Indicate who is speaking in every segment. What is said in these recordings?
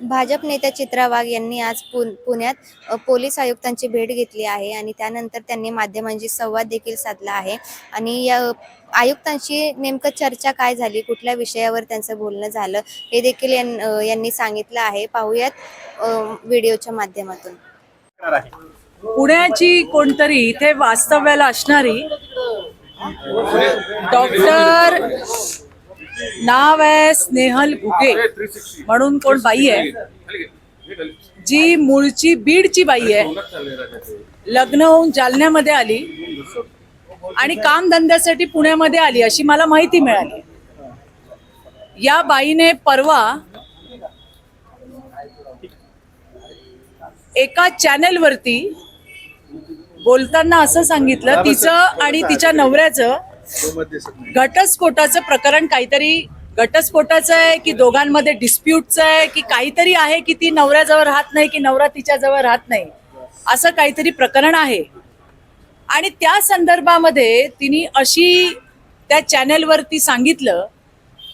Speaker 1: भाजप नेत्या चित्रा वाघ यांनी आज पुण्यात पोलीस आयुक्तांची भेट घेतली आहे आणि त्यानंतर त्यांनी माध्यमांशी संवाद देखील साधला आहे. आणि या आयुक्तांशी नेमकं चर्चा काय झाली? कुठल्या विषयावर त्यांचं बोलणं झालं? हे देखील यांनी सांगितलं आहे. पाहूयात व्हिडिओच्या माध्यमातून.
Speaker 2: पुण्याची कोणतरी इथे वास्तव्याला असणारी डॉक्टर नाव आहे स्नेहल घुगे. म्हणून कोण बाई आहे? जी मूळची बीडची बाई आहे. लग्न होऊन जालन्यामध्ये आली. आणि कामधंद्यासाठी पुण्यामध्ये आली अशी मला माहिती मिळाली. या बाईने परवा एका चॅनेलवरती बोलताना असं सांगितलं तिचं आणि तिच्या नवऱ्याचं घटस्फोटाचं प्रकरण काहीतरी घटस्फोटाचं आहे की दोघांमध्ये डिस्प्यूटचं आहे की काहीतरी आहे की ती नवऱ्याजवळ राहत नाही की नवरा तिच्याजवळ राहत नाही? असं काहीतरी प्रकरण आहे. आणि त्या संदर्भामध्ये तिने अशी त्या चॅनेलवरती सांगितलं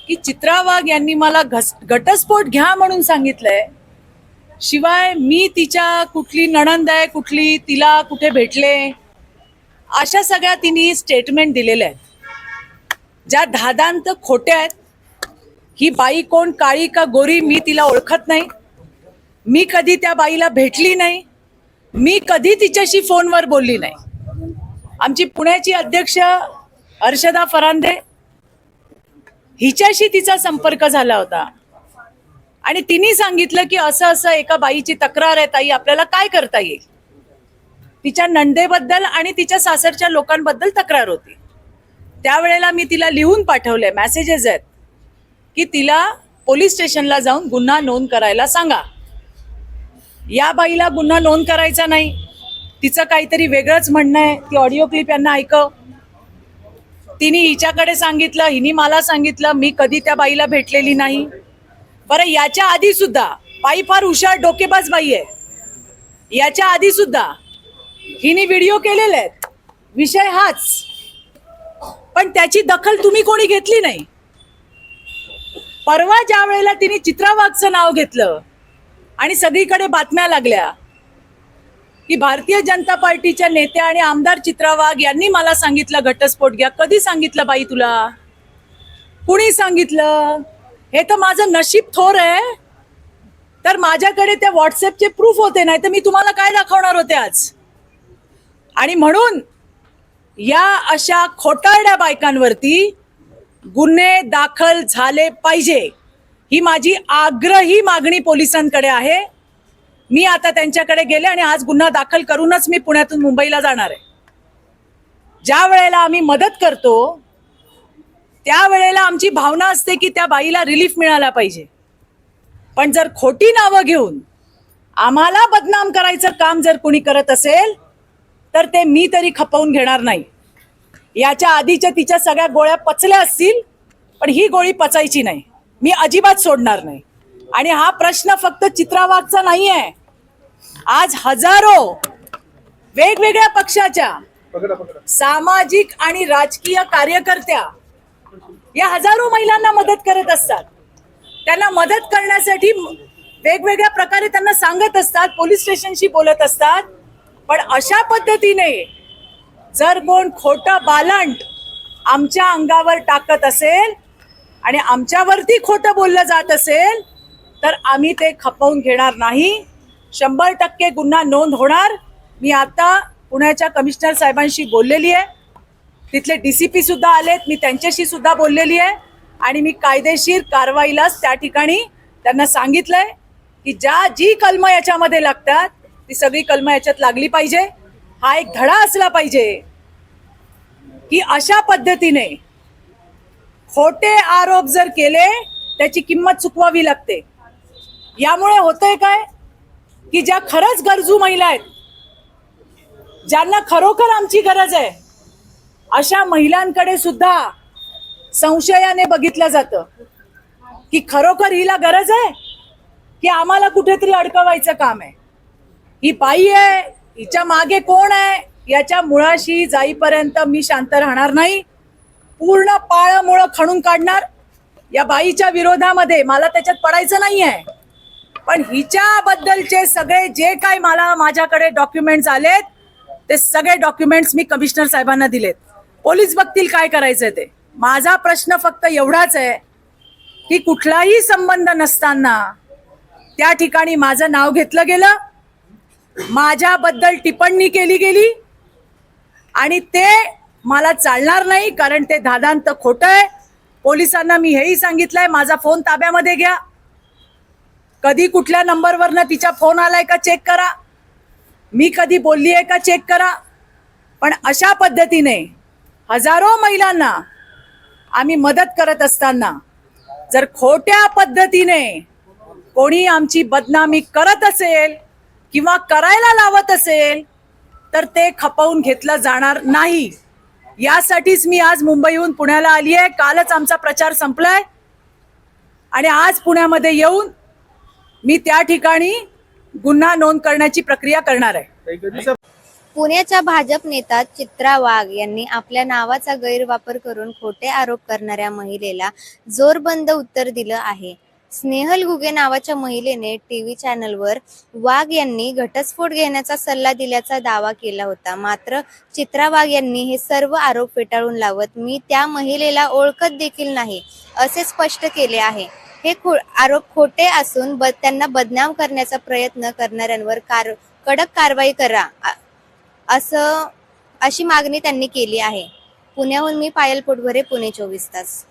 Speaker 2: की चित्रा वाघ यांनी मला घस घटस्फोट घ्या म्हणून सांगितलंय. शिवाय मी तिच्या कुठली नणंद आहे कुठली तिला कुठे भेटले? अशा सगळ्या तिने स्टेटमेंट दिलेल्या आहेत. ज्या धादांत खोट्या आहेत ही बाई कोण काळी का गोरी मी तिला ओळखत नाही. मी कधी त्या बाईला भेटली नाही. मी कधी तिच्याशी फोनवर बोलली नाही. आमची पुण्याची अध्यक्ष हर्षदा फरांदे हिच्याशी तिचा संपर्क झाला होता. आणि तिने सांगितलं की असं असं एका बाईची तक्रार आहे ताई आपल्याला काय करता येईल? तिच्या नंदेबद्दल आणि तिच्या सासरच्या लोकांबद्दल तक्रार होती. त्यावेळेला मी तिला लिहून पाठवले मेसेजेस आहेत की तिला पोलीस स्टेशनला जाऊन गुन्हा नोंद करायला सांगा. या बाईला गुन्हा नोंद करायचा नाही. तिचं काहीतरी वेगळंच म्हणणं आहे. ती ऑडिओ क्लिप यांना ऐकव तिने हिच्याकडे सांगितलं हिने मला सांगितलं मी कधी त्या बाईला भेटलेली नाही. बरं याच्या आधी सुद्धा बाई फार हुशार डोकेबाज बाई आहे. याच्या आधी सुद्धा हिने व्हिडिओ केलेले आहेत. विषय हाच. पण त्याची दखल तुम्ही कोणी घेतली नाही. परवा ज्या वेळेला तिने चित्रा वाघचं नाव घेतलं आणि सगळीकडे बातम्या लागल्या की भारतीय जनता पार्टीच्या नेत्या आणि आमदार चित्रा वाघ यांनी मला सांगितलं घटस्फोट घ्या. कधी सांगितलं बाई तुला? कुणी सांगितलं? हे तर माझं नशीब थोर आहे. तर माझ्याकडे त्या व्हॉट्सअपचे प्रूफ होते नाही तर मी तुम्हाला काय दाखवणार होते आज? आणि म्हणून या अशा खोटारड्या बायकांवरती गुन्हे दाखल झाले पाहिजे. ही माझी आग्रही मागणी पोलिसांकडे आहे. मी आता त्यांच्याकडे गेले आणि आज गुन्हा दाखल करूनच मी पुण्यातून मुंबईला जाणार आहे. ज्या वेळेला आम्ही मदत करतो त्यावेळेला आमची भावना असते की त्या बाईला रिलीफ मिळाला पाहिजे. पण जर खोटी नावं घेऊन आम्हाला बदनाम करायचं काम जर कोणी करत असेल तर ते मी तरी खपवून घेणार नाही. याच्या आधीच्या तिच्या सगळ्या गोळ्या पचल्या असतील पण ही गोळी पचायची नाही. मी अजिबात सोडणार नाही. आणि हा प्रश्न फक्त चित्रावागचा नाही आहे आज हजारो वेगवेगळ्या पक्षाच्या सामाजिक आणि राजकीय कार्यकर्त्या या हजारो महिलांना मदत करत असतात. त्यांना मदत करण्यासाठी वेगवेगळ्या प्रकारे त्यांना सांगत असतात पोलीस स्टेशनशी बोलत असतात. पण अशा पद्धतीने जर कोण खोटं बालंट आमच्या अंगावर टाकत असेल आणि आमच्यावरती खोटं बोललं जात असेल तर आम्ही ते खपवून घेणार नाही. शंभर टक्के गुन्हा नोंद होणार. मी आता पुण्याच्या कमिशनर साहेबांशी बोललेली आहे. तिथले डी सी पी सुद्धा आलेत मी त्यांच्याशी सुद्धा बोललेली आहे. आणि मी कायदेशीर कारवाईलाच त्या ठिकाणी त्यांना सांगितलंय की ज्या जी कलमं याच्यामध्ये लागतात ती सगळी कलम याच्यात लागली पाहिजे. हा एक धडा असला पाहिजे. की अशा पद्धतीने खोटे आरोप जर केले त्याची किंमत चुकवावी लागते. यामुळे होतंय काय? की ज्या खरंच गरजू महिला आहेत ज्यांना खरोखर आमची गरज आहे अशा महिलांकडे सुद्धा संशयाने बघितलं जातं. की खरोखर हिला गरज आहे? की आम्हाला कुठेतरी अडकवायचं काम आहे? ही बाई आहे हिच्या मागे कोण आहे याच्या मुळाशी जाईपर्यंत मी शांत राहणार नाही. पूर्ण पाळ मुळं खणून काढणार. या बाईच्या विरोधामध्ये मला त्याच्यात पडायचं नाही आहे पण हिच्याबद्दलचे सगळे जे काय मला माझ्याकडे डॉक्युमेंट्स आलेत ते सगळे डॉक्युमेंट्स मी कमिशनर साहेबांना दिलेत. पोलीस बघतील काय करायचं ते. माझा प्रश्न फक्त एवढाच आहे की कुठलाही संबंध नसताना त्या ठिकाणी माझं नाव घेतलं गेलं. माझ्याबद्दल टिप्पणी केली गेली आणि ते मला चालणार नाही कारण ते दादांत खोटं आहे. पोलिसांना मी हेही सांगितलंय माझा फोन ताब्यामध्ये घ्या. कधी कुठल्या नंबरवरनं तिचा फोन आलाय का चेक करा. मी कधी बोलली आहे का चेक करा. पण अशा पद्धतीने हजारो महिलांना आम्ही मदत करत असताना जर खोट्या पद्धतीने कोणी आमची बदनामी करत असेल किंवा करायला लावत असेल तर ते खपवून घेतलं जाणार नाही. यासाठीच मी आज मुंबईहून पुण्याला आली आहे. कालच आमचा प्रचार संपलाय. आणि आज पुण्यामध्ये येऊन मी त्या ठिकाणी गुन्हा नोंद करण्याची प्रक्रिया करणार आहे.
Speaker 1: पुण्याच्या भाजप नेता चित्रा वाघ यांनी आपल्या नावाचा गैरवापर करून खोटे आरोप करणाऱ्या महिलेला जोरबंद उत्तर दिलं आहे. स्नेहल घुगे नावाच्या महिलेने टीव्ही चॅनलवर वाघ यांनी घटस्फोट घेण्याचा सल्ला दिल्याचा दावा केला होता. मात्र चित्रा वाघ यांनी हे सर्व आरोप फेटाळून लावत मी त्या महिलेला ओळखत देखील नाही असे स्पष्ट केले आहे. हे खो आरोप खोटे असून ब त्यांना बदनाम करण्याचा प्रयत्न करणाऱ्यांवर कार कडक कारवाई करा असं अशी मागणी त्यांनी केली आहे. पुण्याहून मी पायल पोटभरे पुणे चोवीस तास.